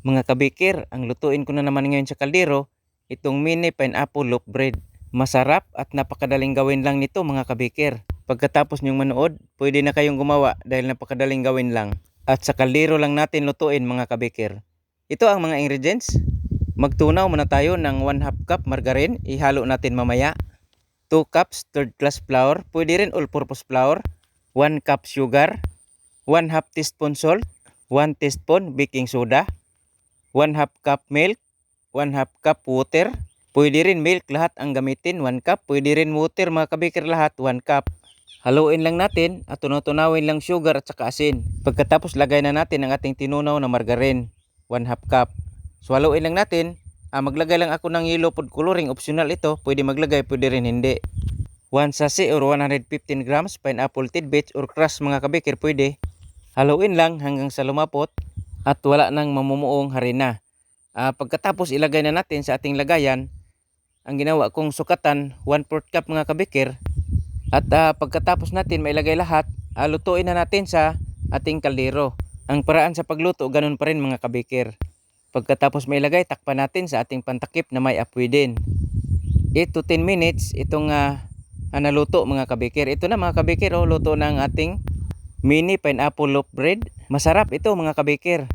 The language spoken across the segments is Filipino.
Mga kabikir, ang lutuin ko na naman ngayon sa kaldero, itong mini pineapple loaf bread. Masarap at napakadaling gawin lang nito mga kabikir. Pagkatapos nyong manood, pwede na kayong gumawa dahil napakadaling gawin lang. At sa kaldero lang natin lutuin mga kabikir. Ito ang mga ingredients. Magtunaw muna tayo ng 1 half cup margarine, ihalo natin mamaya. 2 cups third class flour, pwede rin all-purpose flour. 1 cup sugar, 1 half teaspoon salt, 1 teaspoon baking soda, 1 half cup milk, 1 half cup water. Pwede rin milk lahat ang gamitin, 1 cup. Pwede rin water mga kabikir lahat, 1 cup. Haluin lang natin at tunaw-tunawin lang sugar at saka asin. Pagkatapos lagay na natin ang ating tinunaw na margarine, 1 half cup. So lang natin. Ah, maglagay lang ako ng yellow food coloring, optional ito. Pwede maglagay, pwede rin hindi. 1 sachet or 115 grams pineapple tidbits or crush mga kabikir pwede. Haluin lang hanggang sa lumapot at wala nang mamumuong harina. Ah, pagkatapos ilagay na natin sa ating lagayan, ang ginawa kong sukatan 1 4 cup mga kabikir. At ah, pagkatapos natin mailagay lahat, ah, lutuin na natin sa ating kaldero. Ang paraan sa pagluto, ganun pa rin mga kabikir. Pagkatapos mailagay, takpan natin sa ating pantakip na may apoy din. 8 to 10 minutes, itong ah, naluto mga kabikir. Ito na mga kabikir, oh, luto na ang ating mini pineapple loaf bread. Masarap ito mga kabikir.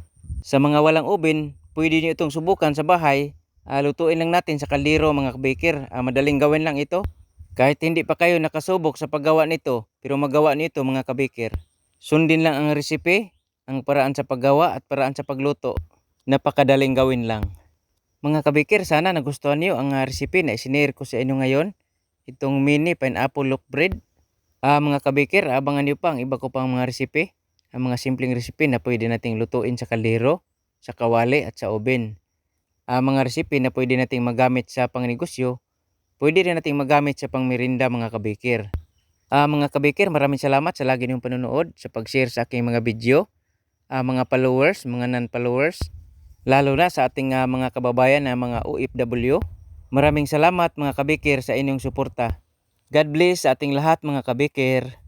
Sa mga walang oven, pwede nyo itong subukan sa bahay. Ah, lutuin lang natin sa kaldero mga kabikir. Ah, madaling gawin lang ito. Kahit hindi pa kayo nakasubok sa paggawa nito, pero magawa nito mga kabikir. Sundin lang ang resipe, ang paraan sa paggawa at paraan sa pagluto. Napakadaling gawin lang. Mga kabikir, sana nagustuhan niyo ang ah, recipe na isinare ko sa inyo ngayon. Itong mini pineapple loaf bread. Ah, mga kabikir, abangan niyo pa ang iba ko pang mga recipe. Ang mga simpleng recipe na pwede nating lutuin sa kaldero, sa kawali at sa oven. Ah, mga recipe na pwede nating magamit sa pangnegosyo, pwede rin nating magamit sa pangmerinda mga kabikir. Ah, mga kabikir, maraming salamat sa lagi niyong panonood, sa pag-share sa aking mga video. Ah, mga followers, mga non-followers, lalo na sa ating ah, mga kababayan na mga OFW. Maraming salamat mga kabikir sa inyong suporta. God bless ating lahat mga kabikir.